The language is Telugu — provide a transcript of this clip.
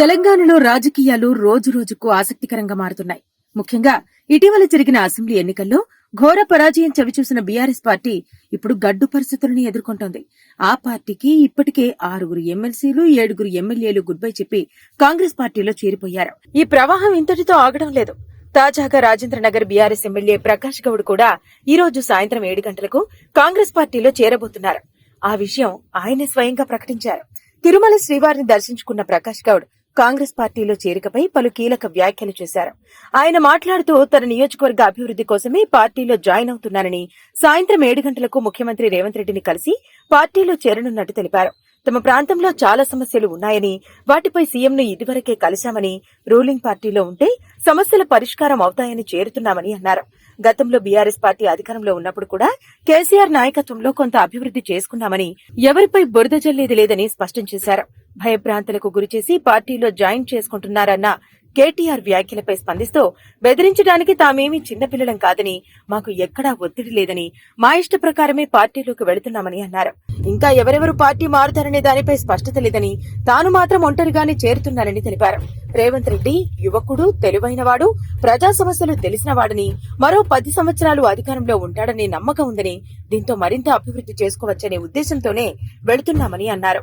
తెలంగాణలో రాజకీయాలు రోజు రోజుకు ఆసక్తికరంగా మారుతున్నాయి. ముఖ్యంగా ఇటీవల జరిగిన అసెంబ్లీ ఎన్నికల్లో ఘోర పరాజయం చవిచూసిన బీఆర్ఎస్ పార్టీ ఇప్పుడు గడ్డు పరిస్థితులను ఎదుర్కొంటోంది. ఆ పార్టీకి ఇప్పటికే ఆరుగురు ఎమ్మెల్సీలు ఏడుగురు ఎమ్మెల్యేలు గుడ్ బై చెప్పి కాంగ్రెస్ పార్టీలో చేరిపోయారు. ఈ ప్రవాహం ఇంతటితో ఆగడం లేదు. తాజాగా రాజేంద్రనగర్ బీఆర్ఎస్ ఎమ్మెల్యే ప్రకాష్ గౌడ్ కూడా ఈ రోజు సాయంత్రం ఏడు గంటలకు కాంగ్రెస్ పార్టీలో చేరబోతున్నారు. ఆ విషయం ఆయనే స్వయంగా ప్రకటించారు. తిరుమల శ్రీవారిని దర్శించుకున్న ప్రకాష్ గౌడ్ కాంగ్రెస్ పార్టీలో చేరికపై పలు కీలక వ్యాఖ్యలు చేశారు. ఆయన మాట్లాడుతూ తన నియోజకవర్గ అభివృద్ధి కోసమే పార్టీలో జాయిన్ అవుతున్నానని సాయంత్రం ఏడు గంటలకు ముఖ్యమంత్రి రేవంత్ రెడ్డిని కలిసి పార్టీలో చేరనున్నట్టు తెలిపారు. తమ ప్రాంతంలో చాలా సమస్యలు ఉన్నాయని వాటిపై సీఎంను ఇదివరకే కలిశామని రూలింగ్ పార్టీలో ఉంటే సమస్యల పరిష్కారం అవుతాయని చేరుతున్నామని అన్నారు. గతంలో బీఆర్ఎస్ పార్టీ అధికారంలో ఉన్నప్పుడు కూడా కేసీఆర్ నాయకత్వంలో కొంత అభివృద్ధి చేసుకున్నామని ఎవరిపై బురద జల్లేది లేదని స్పష్టం చేశారు. భయభ్రాంతులకు గురిచేసి పార్టీలో జాయిన్ చేసుకుంటున్నారన్న కేటీఆర్ వ్యాఖ్యలపై స్పందిస్తూ బెదిరించడానికి తామేమీ చిన్నపిల్లలం కాదని మాకు ఎక్కడా ఒత్తిడి లేదని మా ఇష్ట ప్రకారమే పార్టీలోకి వెళుతున్నామని అన్నారు. ఇంకా ఎవరెవరు పార్టీ మారుతారనే దానిపై స్పష్టత లేదని తాను మాత్రం ఒంటరిగానే చేరుతున్నానని తెలిపారు. రేవంత్ రెడ్డి యువకుడు తెలివైనవాడు ప్రజా సమస్యలు తెలిసినవాడని మరో పది సంవత్సరాలు అధికారంలో ఉంటాడనే నమ్మకం ఉందని దీంతో మరింత అభివృద్ధి చేసుకోవచ్చనే ఉద్దేశంతోనే వెళుతున్నామని అన్నారు.